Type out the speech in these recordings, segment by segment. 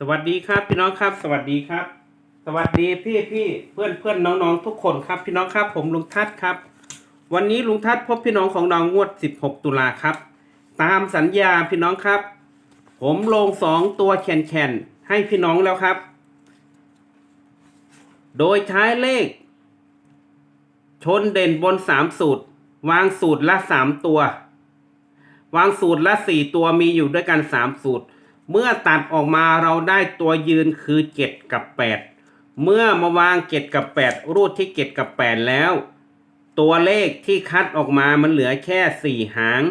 สวัสดีครับพี่น้องครับ สวัสดีครับ สวัสดีพี่พี่เพื่อนเพื่อนน้องๆทุกคนครับพี่น้องครับผมลุงทัศน์ครับ วันนี้ลุงทัศน์พบพี่น้องของเรางวด 16 ตุลาครับ ตามสัญญาพี่น้องครับ ผมลงสองตัวแข่นๆให้พี่น้องแล้วครับ โดยใช้เลข ชนเด่นบนสามสูตร วางสูตรละสามตัว วางสูตรละสี่ตัวมีอยู่ด้วยกันสามสูตร เมื่อตัดออกมาเราได้ตัวยืนคือเจ็ดกับแปดเมื่อมาวางเจ็ดกับแปดรูดที่เจ็ดกับแปดแล้ว ตัวเลขที่คัดออกมามันเหลือแค่สี่หาง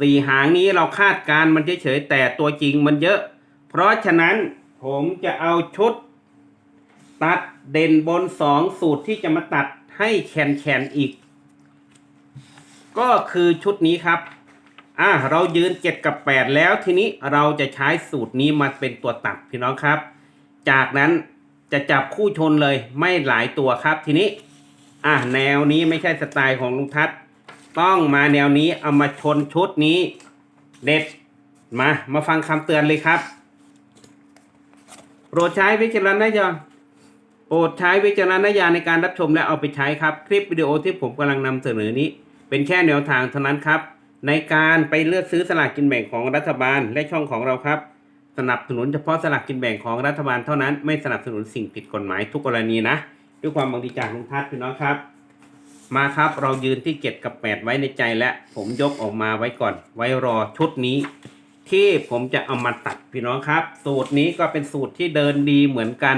สี่หางนี้เราคาดการมันเฉยๆแต่ตัวจริงมันเยอะ เพราะฉะนั้นผมจะเอาชุด ตัดเด่นบนสองสูตรที่จะมาตัดให้แคนแคนๆอีก ก็คือชุดนี้ครับ อะเรายืนเจ็ดกับแปดแล้วทีนี้เราจะใช้สูตรนี้มาเป็นตัวตัดพี่น้องครับ จากนั้นจะจับคู่ชนเลยไม่หลายตัวครับทีนี้ อะแนวนี้ไม่ใช่สไตล์ของลุงทัศน์ต้องมาแนวนี้เอามาชนชุดนี้ เด็ดมา มาฟังคำเตือนเลยครับ โปรดใช้วิจารณญาณโปรดใช้วิจารณญาณในการรับชมและเอาไปใช้ครับ คลิปวิดีโอที่ผมกำลังนำเสนอนี้ เป็นแค่แนวทางเท่านั้นครับ ในการไปเลือกซื้อสลากกินแบ่งของรัฐบาลและช่องของเราครับ สนับสนุนเฉพาะสลากกินแบ่งของรัฐบาลเท่านั้นไม่สนับสนุนสิ่งผิดกฎหมายทุกกรณีนะ ด้วยความบางดีจากลุงทัศน์พี่น้องครับ มาครับเรายืนที่เจ็ดกับแปดไว้ในใจและผมยกออกมาไว้ก่อน ไว้รอชุดนี้ ที่ผมจะเอามาตัดพี่น้องครับ สูตรนี้ก็เป็นสูตรที่เดินดีเหมือนกัน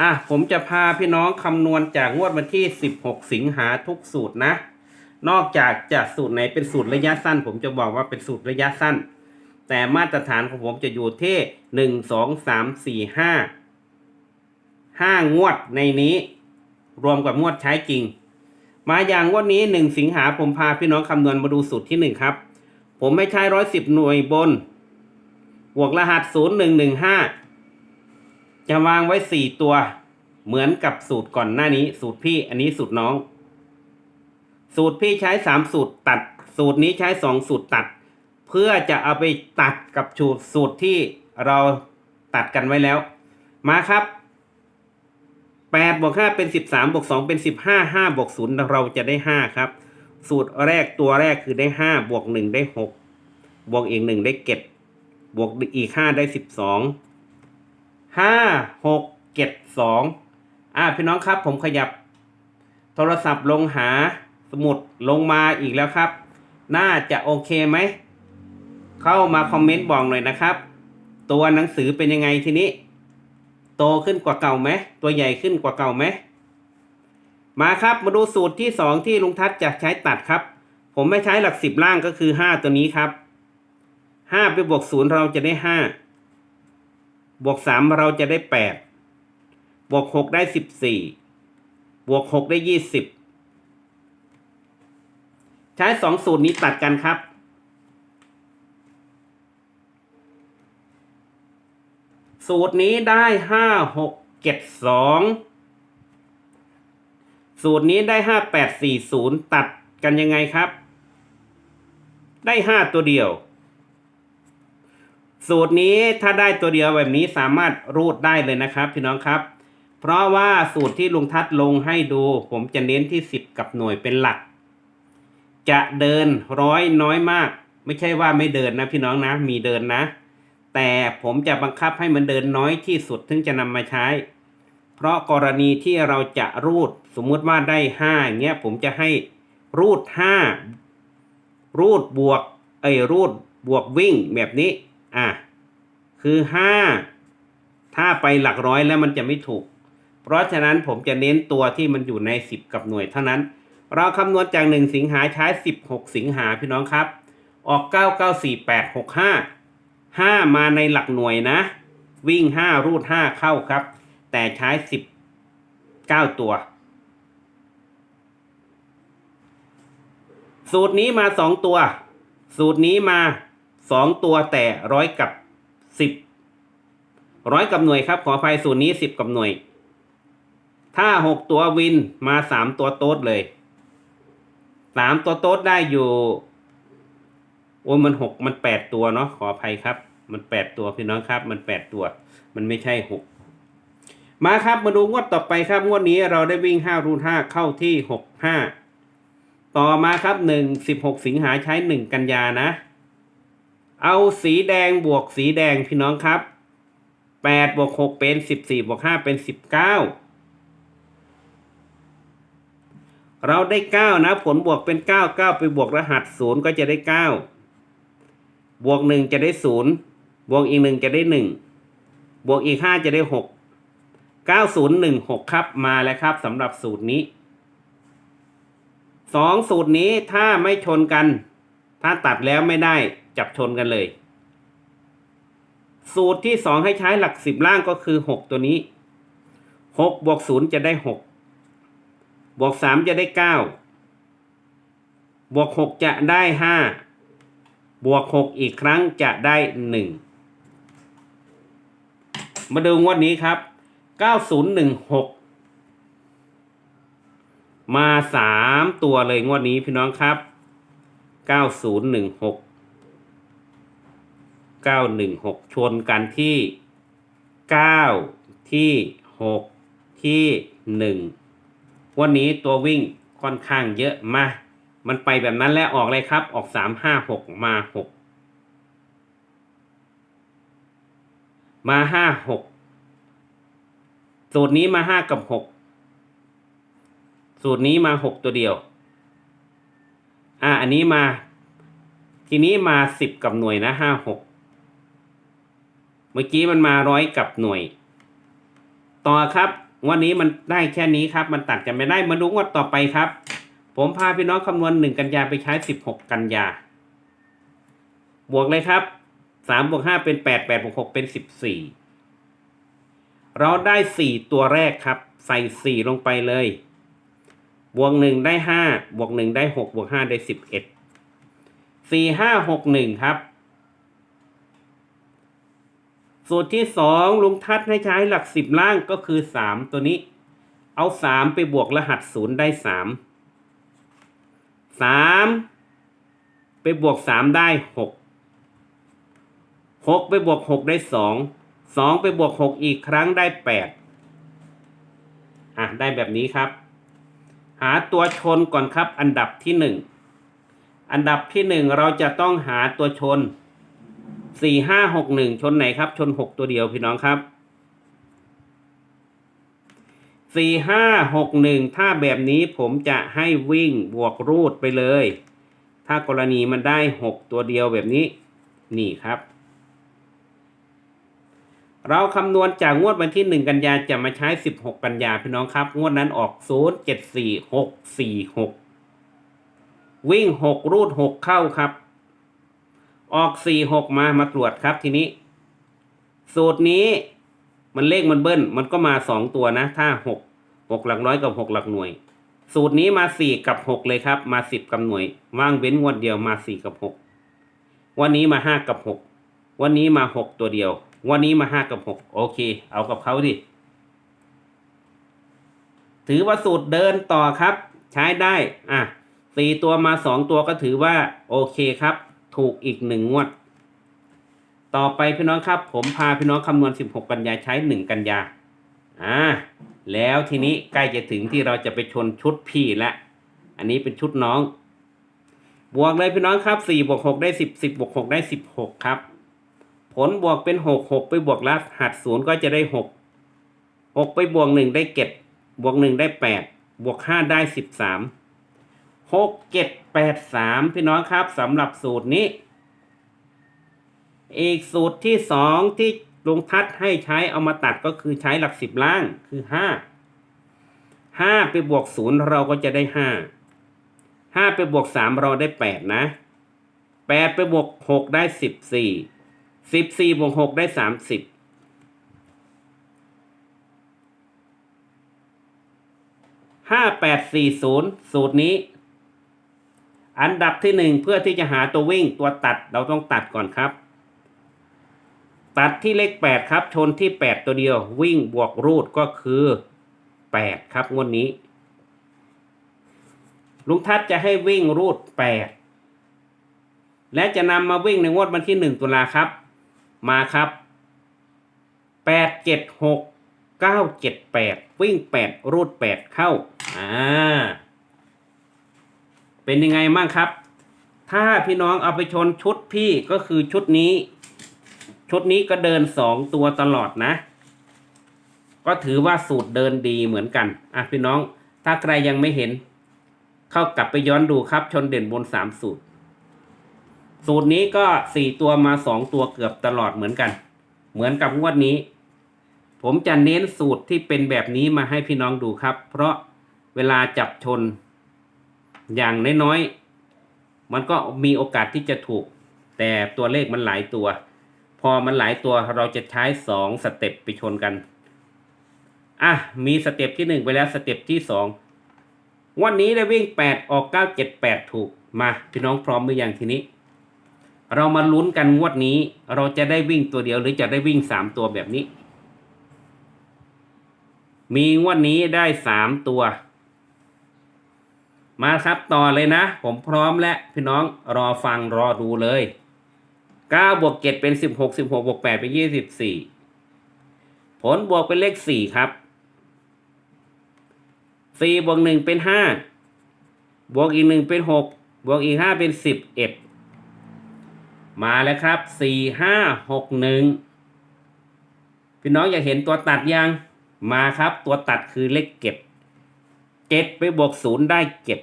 อะผมจะพาพี่น้องคำนวณจากงวดวันที่ 16 สิงหาทุกสูตรนะ นอกจากจะสูตรไหนเป็นสูตรระยะสั้น ผมจะบอกว่าเป็นสูตรระยะสั้น แต่มาตรฐานของผมจะอยู่ที่หนึ่งสองสามสี่ห้าห้างวดในนี้ รวมกับงวดใช้จริง มาอย่างงวดนี้หนึ่งสิงหาผมพาพี่น้องคำนวณมาดูสูตรที่หนึ่งครับ ผมไม่ใช้ร้อยสิบหน่วยบนบวกรหัสศูนย์หนึ่งหนึ่งห้าจะวางไว้สี่ตัว เหมือนกับสูตรก่อนหน้านี้ สูตรพี่อันนี้สูตรน้อง สูตรพี่ใช้สามสูตรตัด สูตรนี้ใช้สองสูตรตัด เพื่อจะเอาไปตัดกับสูตรสูตรที่เราตัดกันไว้แล้ว มาครับแปดบวกห้าเป็นสิบสามบวกสองเป็นสิบห้าห้าบวกศูนย์เราจะได้ห้าครับ สูตรแรกตัวแรกคือได้ห้าบวกหนึ่งได้หกบวกอีกหนึ่งได้เก็ดบวกอีกห้าได้สิบสองห้าหกเก็ดสองอ่าพี่น้องครับผมขยับโทรศัพท์ลงหา สมุดลงมาอีกแล้วครับ น่าจะโอเคไหม เข้ามาคอมเมนต์บอกหน่อยนะครับ ตัวหนังสือเป็นยังไงทีนี้ โตขึ้นกว่าเก่าไหม ตัวใหญ่ขึ้นกว่าเก่าไหม มาครับมาดูสูตรที่สองที่ลุงทัศน์จะใช้ตัดครับ ผมไม่ใช้หลักสิบล่างก็คือห้าตัวนี้ครับห้าไปบวกศูนย์เราจะได้ห้าบวกสามเราจะได้แปดบวกหกได้สิบสี่บวกหกได้ยี่สิบ ใช้สองสูตรนี้ตัดกันครับ สูตรนี้ได้ห้าหกเจ็ดสองสูตรนี้ได้ห้าแปดสี่ศูนย์ตัดกันยังไงครับ ได้ห้าตัวเดียว สูตรนี้ถ้าได้ตัวเดียวแบบนี้สามารถรูดได้เลยนะครับพี่น้องครับ เพราะว่าสูตรที่ลุงทัศน์ลงให้ดู ผมจะเน้นที่สิบกับหน่วยเป็นหลัก จะเดินร้อยน้อยมาก ไม่ใช่ว่าไม่เดินนะพี่น้องนะ มีเดินนะ แต่ผมจะบังคับให้มันเดินน้อยที่สุดถึงจะนำมาใช้ เพราะกรณีที่เราจะรูดสมมุติว่าได้ห้าเงี้ยผมจะให้รูดห้ารูดบวกเอ้ยรูดบวกวิ่งแบบนี้อะคือห้าถ้าไปหลักร้อยแล้วมันจะไม่ถูก เพราะฉะนั้นผมจะเน้นตัวที่มันอยู่ในสิบกับหน่วยเท่านั้น เราคำนวณจากหนึ่งสิงหาใช้สิบหกสิงหาพี่น้องครับ ออกเก้าเก้าสี่แปดหกห้าห้ามาในหลักหน่วยนะ วิ่งห้ารูดห้าเข้าครับ แต่ใช้สิบเก้าตัว สูตรนี้มาสองตัว สูตรนี้มาสองตัวแต่ร้อยกับสิบร้อยกับหน่วยครับ ขออภัยสูตรนี้สิบกับหน่วย ถ้าหกตัววินมาสามตัวโต๊ดเลย สามตัวโต๊ดได้อยู่โอ้ยมันหกมันแปดตัวเนาะขออภัยครับ มันแปดตัวพี่น้องครับ มันแปดตัว มันไม่ใช่หกมาครับมาดูงวดต่อไปครับงวดนี้เราได้วิ่งห้ารูทห้าเข้าที่หกห้าต่อมาครับหนึ่งสิบหกสิงหาใช้หนึ่งกันยานะ เอาสีแดงบวกสีแดงพี่น้องครับแปดบวกหกเป็นสิบสี่บวกห้าเป็นสิบเก้า เราได้เก้านะ ผลบวกเป็นเก้าเก้าไปบวกรหัสศูนย์ก็จะได้เก้าบวกหนึ่งจะได้ศูนย์บวกอีกหนึ่งจะได้หนึ่งบวกอีกห้าจะได้หกเก้าศูนย์หนึ่งหกครับมาแล้วครับสำหรับสูตรนี้สองสูตรนี้ถ้าไม่ชนกัน ถ้าตัดแล้วไม่ได้จับชนกันเลย สูตรที่สองให้ใช้หลักสิบล่างก็คือหกตัวนี้หกบวกศูนย์จะได้หก บวกสามจะได้เก้าบวกหกจะได้ห้าบวกหกอีกครั้งจะได้หนึ่งมาดูงวดนี้ครับเก้าศูนย์หนึ่งหกมาสามตัวเลยงวดนี้พี่น้องครับเก้าศูนย์หนึ่งหกเก้าหนึ่งหกชนกันที่เก้าที่หกที่หนึ่ง วันนี้ตัววิ่งค่อนข้างเยอะมา มันไปแบบนั้นแล้วออกเลยครับ ออกสามห้าหกมาหกมาห้าหกสูตรนี้มาห้ากับหกสูตรนี้มาหกตัวเดียว อ่า อันนี้มา ทีนี้มาสิบกับหน่วยนะห้าหกเมื่อกี้มันมาร้อยกับหน่วย ต่อครับ วันนี้มันได้แค่นี้ครับ มันตัดกันไม่ได้มาดูงวดต่อไปครับ ผมพาพี่น้องคำนวณหนึ่งกันยาไปใช้สิบหกกันยา บวกเลยครับสามบวกห้าเป็นแปดแปดบวกหกเป็นสิบสี่เราได้สี่ตัวแรกครับ ใส่สี่ลงไปเลย บวกหนึ่งได้ห้าบวกหนึ่งได้หกบวกห้าได้สิบเอ็ดสี่ห้าหกหนึ่งครับ สูตรที่สองลุงทัดให้ใช้หลักสิบล่างก็คือสามตัวนี้ เอาสามไปบวกรหัสศูนย์ได้สามสามไปบวกสามได้หกหกไปบวกหกได้สองสองไปบวกหกอีกครั้งได้แปดอะได้แบบนี้ครับ หาตัวชนก่อนครับ อันดับที่หนึ่งอันดับที่หนึ่งเราจะต้องหาตัวชน สี่ห้าหกหนึ่งชนไหนครับ ชนหกตัวเดียวพี่น้องครับสี่ห้าหกหนึ่งถ้าแบบนี้ผมจะให้วิ่งบวกรูดไปเลย ถ้ากรณีมันได้หกตัวเดียวแบบนี้ นี่ครับ เราคำนวณจากงวดวันที่หนึ่งกันยาจะมาใช้สิบหกกันยาพี่น้องครับ งวดนั้นออกศูนย์เจ็ดสี่หกสี่หกวิ่งหกรูดหกเข้าครับ ออกสี่หกมามาตรวจครับทีนี้ สูตรนี้มันเลขมันเบิ้ล มันก็มาสองตัวนะ ถ้าหกหกหลักร้อยกับหกหลักหน่วย สูตรนี้มาสี่กับหกเลยครับ มาสิบกับหน่วย ว่างเว้นงวดเดียวมาสี่กับหกวันนี้มาห้ากับหกวันนี้มาหกตัวเดียว วันนี้มาห้ากับหกโอเค เอากับเขาดิถือว่าสูตรเดินต่อครับ ใช้ได้ อะสี่ตัวมาสองตัวก็ถือว่า โอเคครับ ถูกอีกหนึ่งงวด ต่อไปพี่น้องครับ ผมพาพี่น้องคำนวณ 16 กันยาใช้ 1 กันยาอ่าแล้วทีนี้ใกล้จะถึงที่เราจะไปชนชุดพี่แล้วอันนี้เป็นชุดน้อง บวกเลยพี่น้องครับ4บวก6ได้ 10 10บวก6ได้ 16 ครับ ผลบวกเป็น 6 6 ไปบวกรหัสศูนย์ก็จะได้ 6 6 ไปบวก 1 ได้เก็บบวก 1 ได้ 8 บวก 5 ได้ 13 6 7 8 3พี่น้องครับสำหรับสูตรนี้ อีกสูตรที่สองที่ลุงทัดให้ใช้เอามาตัดก็คือใช้หลักสิบล่างคือห้าห้าไปบวกศูนย์เราก็จะได้ห้าห้าไปบวกสามเราได้แปดนะแปดไปบวกหกได้สิบสี่สิบสี่บวกหกได้สามสิบห้าแปดสี่ศูนย์สูตรนี้ อันดับที่หนึ่งเพื่อที่จะหาตัววิ่งตัวตัดเราต้องตัดก่อนครับ ตัดที่เลขแปดครับ ชนที่แปดตัวเดียว วิ่งบวกรูดก็คือแปดครับงวดนี้ ลุงทัศจะให้วิ่งรูดแปดและจะนำมาวิ่งในงวดวันที่หนึ่งตุลาครับ มาครับแปดเจ็ดหกเก้าเจ็ดแปดวิ่งแปดรูดแปดเข้าอ่า เป็นยังไงบ้างครับ ถ้าพี่น้องเอาไปชนชุดพี่ก็คือชุดนี้ ชุดนี้ก็เดินสองตัวตลอดนะ ก็ถือว่าสูตรเดินดีเหมือนกันอะพี่น้อง ถ้าใครยังไม่เห็น เข้ากลับไปย้อนดูครับ ชนเด่นบนสามสูตร สูตรนี้ก็สี่ตัวมาสองตัวเกือบตลอดเหมือนกัน เหมือนกับงวดนี้ผมจะเน้นสูตรที่เป็นแบบนี้มาให้พี่น้องดูครับ เพราะเวลาจับชน อย่างน้อยๆมันก็มีโอกาสที่จะถูก แต่ตัวเลขมันหลายตัว พอมันหลายตัวเราจะใช้สองสเต็ปไปชนกันอะมีสเต็ปที่หนึ่งไปแล้วสเต็ปที่สองวันนี้ได้วิ่งแปดออกเก้าเจ็ดแปดถูกมาพี่น้องพร้อมหรือยังทีนี้ เรามาลุ้นกันงวดนี้ เราจะได้วิ่งตัวเดียวหรือจะได้วิ่งสามตัวแบบนี้ มีงวดนี้ได้สามตัว มาครับต่อเลยนะ ผมพร้อมและพี่น้องรอฟังรอดูเลยเก้าบวกเจ็ดเป็นสิบหกสิบหกบวกแปดเป็นยี่สิบสี่ผลบวกเป็นเลขสี่ครับสี่บวกหนึ่งเป็นห้าบวกอีกหนึ่งเป็นหกบวกอีกห้าเป็นสิบเอ็ดมาแล้วครับสี่ห้าหกหนึ่งพี่น้องอยากเห็นตัวตัดยัง มาครับตัวตัดคือเลขเก็บ เจ็ดไปบวกศูนย์ได้เจ็ด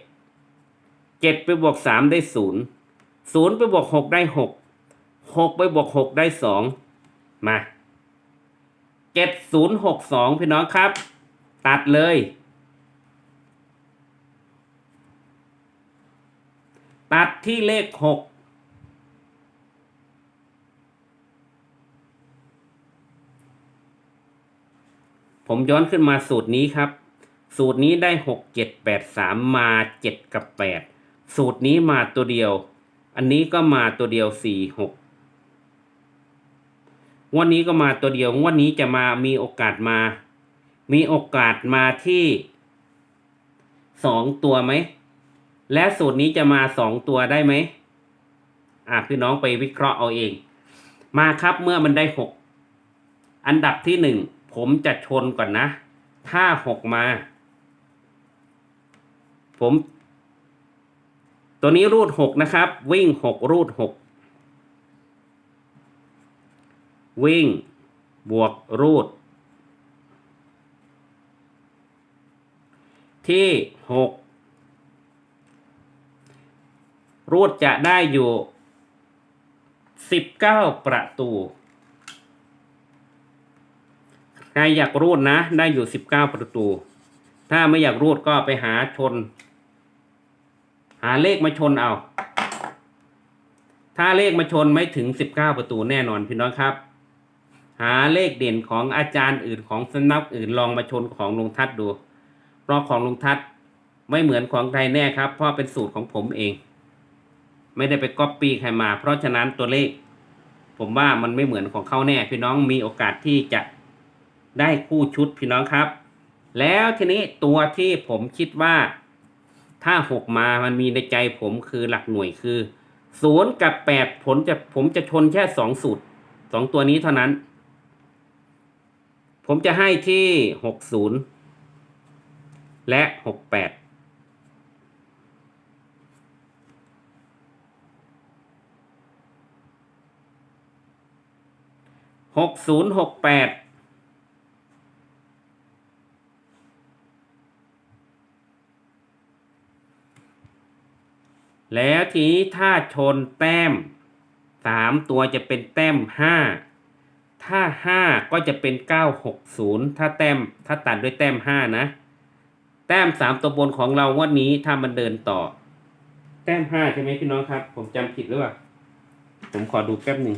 เจ็ดไปบวกสามได้ศูนย์ศูนย์ไปบวกหกได้หกหกไปบวกหกได้สองมาเจ็ดศูนย์หกสองพี่น้องครับ ตัดเลยตัดที่เลขหกผมย้อนขึ้นมาสูตรนี้ครับ สูตรนี้ได้หกเจ็ดแปดสามมาเจ็ดกับแปดสูตรนี้มาตัวเดียว อันนี้ก็มาตัวเดียวสี่หกวันนี้ก็มาตัวเดียววันนี้จะมามีโอกาสมา มีโอกาสมาที่สองตัวไหม และสูตรนี้จะมาสองตัวได้ไหมอะพี่น้องไปวิเคราะห์เอาเอง มาครับเมื่อมันได้หกอันดับที่หนึ่งผมจะชนก่อนนะ ถ้าหกมา ผม ตัวนี้รูดหกนะครับ วิ่งหกรูดหกวิ่ง บวกรูด ที่หกรูดจะได้อยู่สิบเก้าประตูใครอยากรูดนะ ได้อยู่สิบเก้าประตู ถ้าไม่อยากรูดก็ไปหาชนาเลขมาชนเอา ถ้าเลขมาชนไม่ถึงสิบเก้าประตูแน่นอนพี่น้องครับ หาเลขเด่นของอาจารย์อื่นของสำนักอื่นลองมาชนของลุงทัศดู เพราะของลุงทัศไม่เหมือนของใครแน่ครับ เพราะเป็นสูตรของผมเอง ไม่ได้ไปก๊อปปี้ใครมา เพราะฉะนั้นตัวเลข ผมว่ามันไม่เหมือนของเขาแน่ พี่น้องมีโอกาสที่จะได้คู่ชุดพี่น้องครับ แล้วทีนี้ตัวที่ผมคิดว่า ถ้าหกมามันมีในใจผมคือหลักหน่วยคือศูนย์กับแปดผลจะผมจะชนแค่สองสูตรสองตัวนี้เท่านั้น ผมจะให้ที่หกศูนย์และหกแปดหกศูนย์หกแปด แล้วทีนี้ถ้าชนแต้มสามตัวจะเป็นแต้มห้าถ้าห้าก็จะเป็นเก้าหกศูนย์ถ้าแต้มถ้าตัดด้วยแต้มห้านะ แต้มสามตัวบนของเราวันนี้ถ้ามันเดินต่อ แต้มห้าใช่ไหมพี่น้องครับ ผมจำผิดหรือเปล่าผมขอดูแป๊บหนึ่ง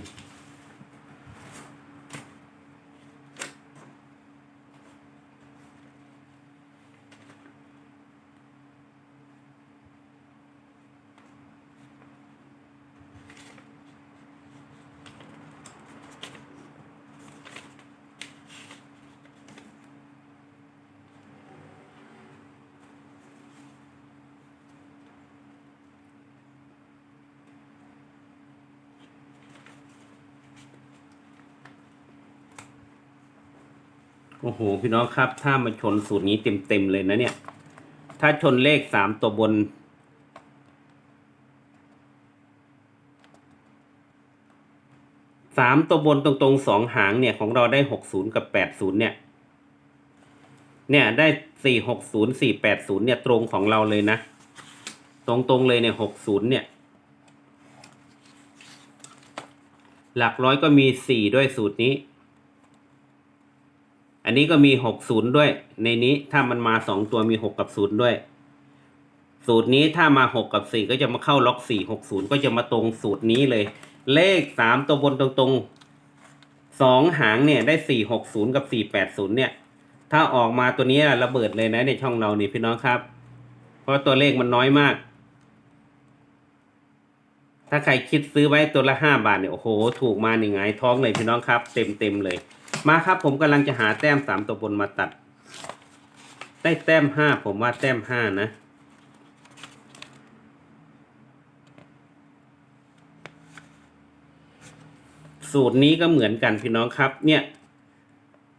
โอ้โหพี่น้องครับ ถ้ามาชนสูตรนี้เต็มๆเลยนะเนี่ย ถ้าชนเลขสามตัวบน สามตัวบนตรงๆสองหางเนี่ย ของเราได้หกศูนย์กับแปดศูนย์เนี่ย เนี่ยได้สี่หกศูนย์สี่แปดศูนย์เนี่ยตรงของเราเลยนะ ตรงๆเลยเนี่ยหกศูนย์เนี่ย หลักร้อยก็มีสี่ด้วยสูตรนี้ อันนี้ก็มีหกศูนย์ด้วย ในนี้ถ้ามันมาสองตัวมีหกกับศูนย์ด้วย สูตรนี้ถ้ามาหกกับสี่ก็จะมาเข้าล็อกสี่หกศูนย์ก็จะมาตรงสูตรนี้เลย เลขสามตัวบนตรงๆสองหางเนี่ยได้สี่หกศูนย์กับสี่แปดศูนย์เนี่ย ถ้าออกมาตัวนี้ระเบิดเลยนะในช่องเรานี่พี่น้องครับ เพราะตัวเลขมันน้อยมาก ถ้าใครคิดซื้อไว้ตัวละห้าบาทเนี่ยโอ้โห ถูกมาหนึ่งไงท้องเลยพี่น้องครับ เต็มเต็มเลย มาครับผมกำลังจะหาแต้มสามตัวบนมาตัด ได้แต้มห้าผมว่าแต้มห้านะ สูตรนี้ก็เหมือนกันพี่น้องครับ เนี่ย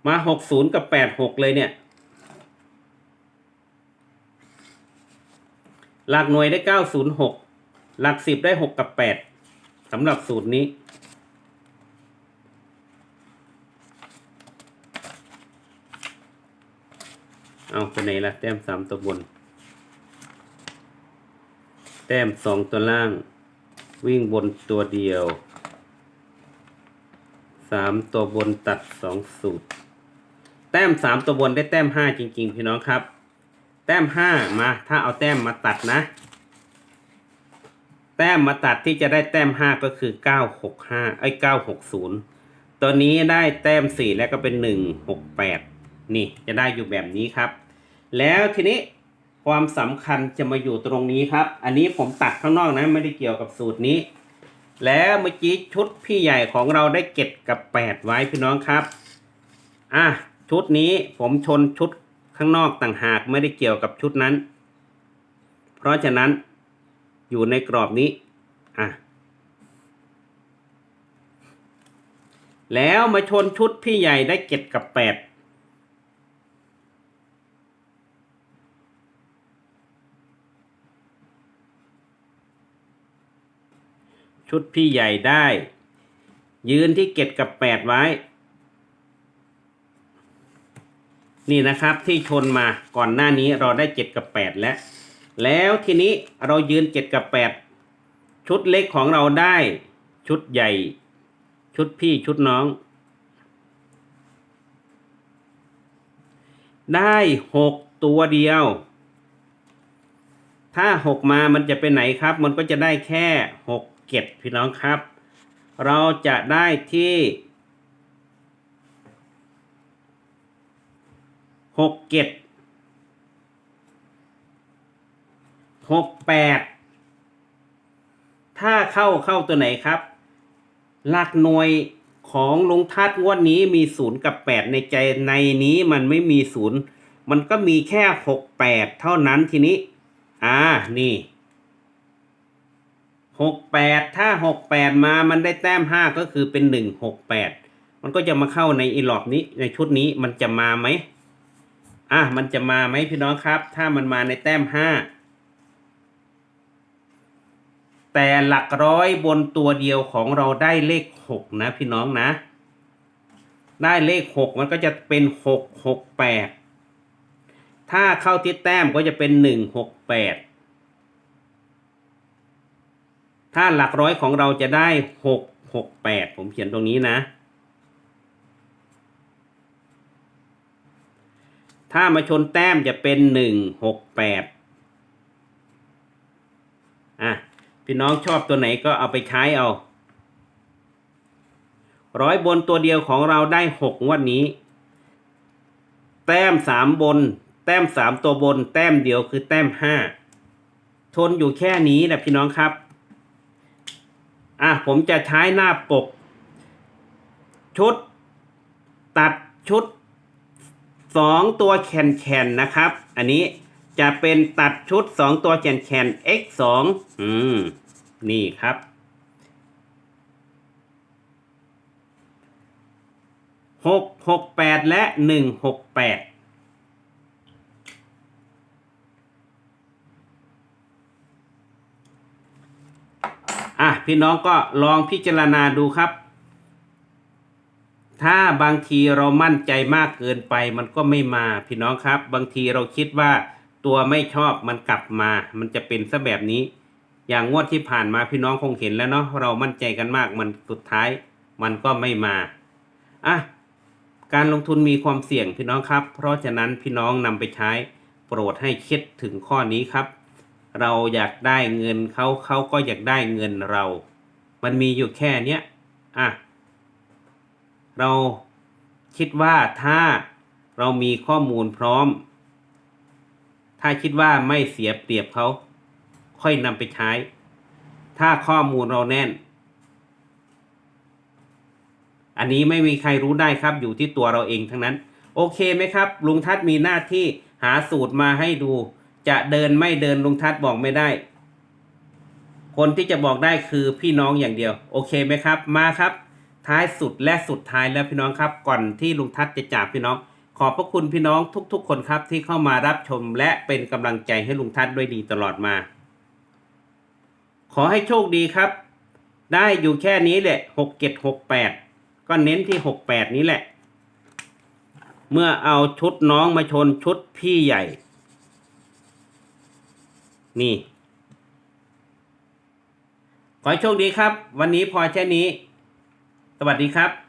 มาหกศูนย์กับแปดหกเลยเนี่ยหลักหน่วยได้เก้าศูนย์หกหลักสิบได้หกกับแปดสำหรับสูตรนี้ เอาไปไหนละแต้มสามตัวบน แต้มสองตัวล่าง วิ่งบนตัวเดียวสามตัวบนตัดสองสูตร แต้มสามตัวบนได้แต้มห้าจริง ๆ พี่น้องครับ แต้มห้ามา ถ้าเอาแต้มมาตัดนะ แต้มมาตัดที่จะได้แต้มห้าก็คือเก้าหกห้าไอ้เก้าหกศูนย์ตัวนี้ได้แต้มสี่แล้วก็เป็นหนึ่งหกแปด นี่จะได้อยู่แบบนี้ครับ แล้วทีนี้ความสำคัญจะมาอยู่ตรงนี้ครับ อันนี้ผมตัดข้างนอกนะไม่ได้เกี่ยวกับสูตรนี้ แล้วเมื่อกี้ชุดพี่ใหญ่ของเราได้เก็ดกับ 8 ไว้พี่น้องครับอะชุดนี้ผมชนชุดข้างนอกต่างหากไม่ได้เกี่ยวกับชุดนั้น เพราะฉะนั้นอยู่ในกรอบนี้อะแล้วมาชนชุดพี่ใหญ่ได้เก็ดกับ 8 ชุดพี่ใหญ่ได้ ยืนที่เก็บกับแปดไว้ นี่นะครับที่ชนมาก่อนหน้านี้เราได้เจ็ดกับแปดแล้ว แล้วทีนี้เรายืนเจ็ดกับแปดชุดเล็กของเราได้ ชุดใหญ่ ชุดพี่ชุดน้อง ได้หกตัวเดียว ถ้าหกมามันจะไปไหนครับ มันก็จะได้แค่หก เก็ดพี่น้องครับ เราจะได้ที่หกเก็ดหกแปดถ้าเข้าเข้าตัวไหนครับ หลักหน่วยของลงทัดงวดนี้มีศูนย์กับแปดในใจในนี้มันไม่มีศูนย์มันก็มีแค่หกแปดเท่านั้นทีนี้ อ่า นี่ หกแปดถ้าหกแปดมามันได้แต้มห้าก็คือเป็นหนึ่งหกแปดมันก็จะมาเข้าในอีหลอบนี้ในชุดนี้มันจะมาไหมอะมันจะมาไหมพี่น้องครับ ถ้ามันมาในแต้มห้าแต่หลักร้อยบนตัวเดียวของเราได้เลขหกนะพี่น้องนะ ได้เลขหกมันก็จะเป็นหกหกแปดถ้าเข้าที่แต้มก็จะเป็นหนึ่งหกแปด ถ้าหลักร้อยของเราจะได้หกหกแปดผมเขียนตรงนี้นะ ถ้ามาชนแต้มจะเป็นหนึ่งหกแปดอะพี่น้องชอบตัวไหนก็เอาไปใช้เอา ร้อยบนตัวเดียวของเราได้หกงวดนี้ แต้มสามบน แต้มสามตัวบน แต้มเดียวคือแต้มห้าทนอยู่แค่นี้นะพี่น้องครับ อะผมจะใช้หน้าปก ชุด ตัดชุดสองตัวแคนแคนนะครับ อันนี้จะเป็นตัดชุดสองตัวแคนแคน x สองอืม นี่ครับ หกหกแปดและหนึ่งหกแปด อะพี่น้องก็ลองพิจารณาดูครับ ถ้าบางทีเรามั่นใจมากเกินไปมันก็ไม่มาพี่น้องครับ บางทีเราคิดว่าตัวไม่ชอบมันกลับมา มันจะเป็นซะแบบนี้ อย่างงวดที่ผ่านมาพี่น้องคงเห็นแล้วเนาะเรามั่นใจกันมากมันสุดท้าย มันก็ไม่มาอะการลงทุนมีความเสี่ยงพี่น้องครับ เพราะฉะนั้นพี่น้องนำไปใช้โปรดให้คิดถึงข้อนี้ครับ เราอยากได้เงินเขาเขาก็อยากได้เงินเรา มันมีอยู่แค่เนี้ยอะเราคิดว่าถ้าเรามีข้อมูลพร้อม ถ้าคิดว่าไม่เสียเปรียบเขา ค่อยนำไปใช้ ถ้าข้อมูลเราแน่น อันนี้ไม่มีใครรู้ได้ครับอยู่ที่ตัวเราเองทั้งนั้น โอเคไหมครับ ลุงทัศน์มีหน้าที่หาสูตรมาให้ดู จะเดินไม่เดินลุงทัศน์บอกไม่ได้ คนที่จะบอกได้คือพี่น้องอย่างเดียว โอเคไหมครับ มาครับ ท้ายสุดและสุดท้ายแล้วพี่น้องครับ ก่อนที่ลุงทัศน์จะจากพี่น้อง ขอบพระคุณพี่น้องทุก ๆ คนครับ ที่เข้ามารับชมและเป็นกำลังใจให้ลุงทัศน์ด้วยดีตลอดมา ขอให้โชคดีครับ ได้อยู่แค่นี้แหละหกเจ็ดหกแปดก็เน้นที่หกแปดนี้แหละ เมื่อเอาชุดน้องมาชนชุดพี่ใหญ่ นี่ ขอให้โชคดีครับ วันนี้พอแค่นี้ สวัสดีครับ